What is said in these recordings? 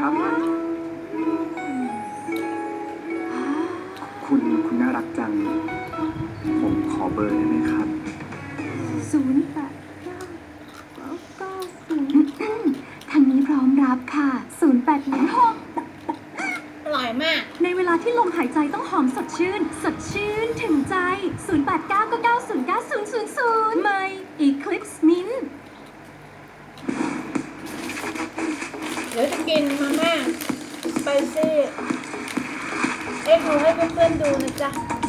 คุณเยครัอะบคุณคุณน่ารักจัง ผมขอเบอร์ได้ไหมครับ ศูนย์แปดเก้าเก้าเก้าศูนย์ทางนี้พร้อมรับค่ะ ศูนย์แปดหนึ่งหกอร่อยมาก ในเวลาที่ลมหายใจต้องหอมสดชื่น สดชื่นถึงใจ 0 8 9 9 9 0 9 0 0 0ไม่ Eclipse Mint เดี๋ยวจะกินมาม่าสไปซี่ เอ็กดูให้เพื่อนๆดูนะจ๊ะ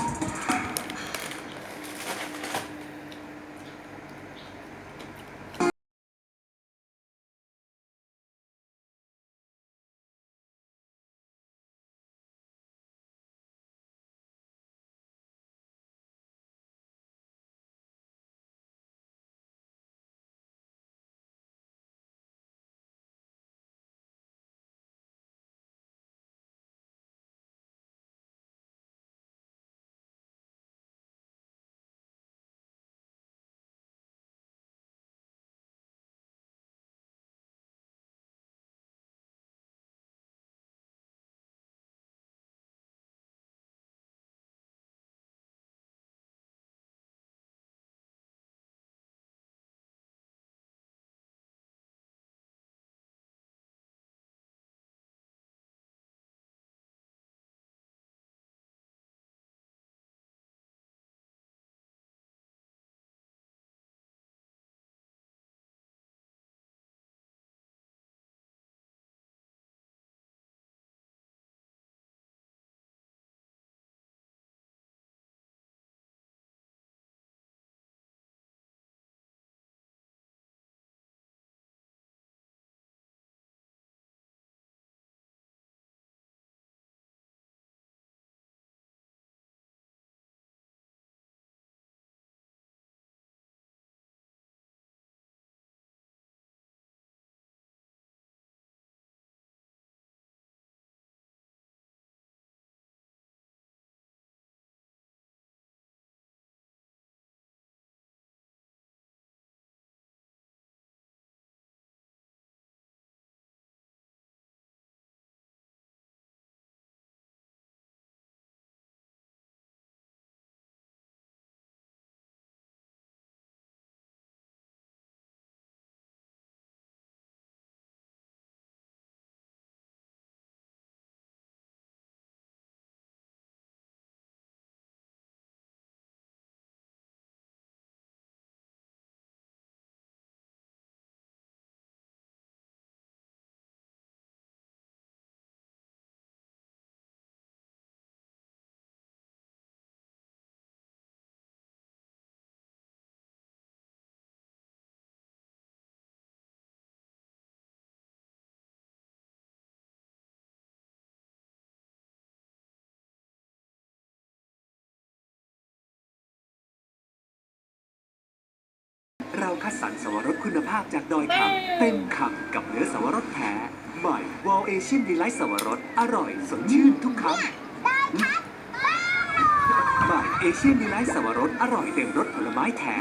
เราคัดสรรสวรสคุณภาพจากดอยคำเต็มคำกับเนื้อสวรสแท้ใหม่วอลเอเชียนดีไลท์สวรสอร่อยสดชื่นทุกคำใหม่เอเชียนดีไลท์สวรสอร่อยเต็มรสผลไม้แท้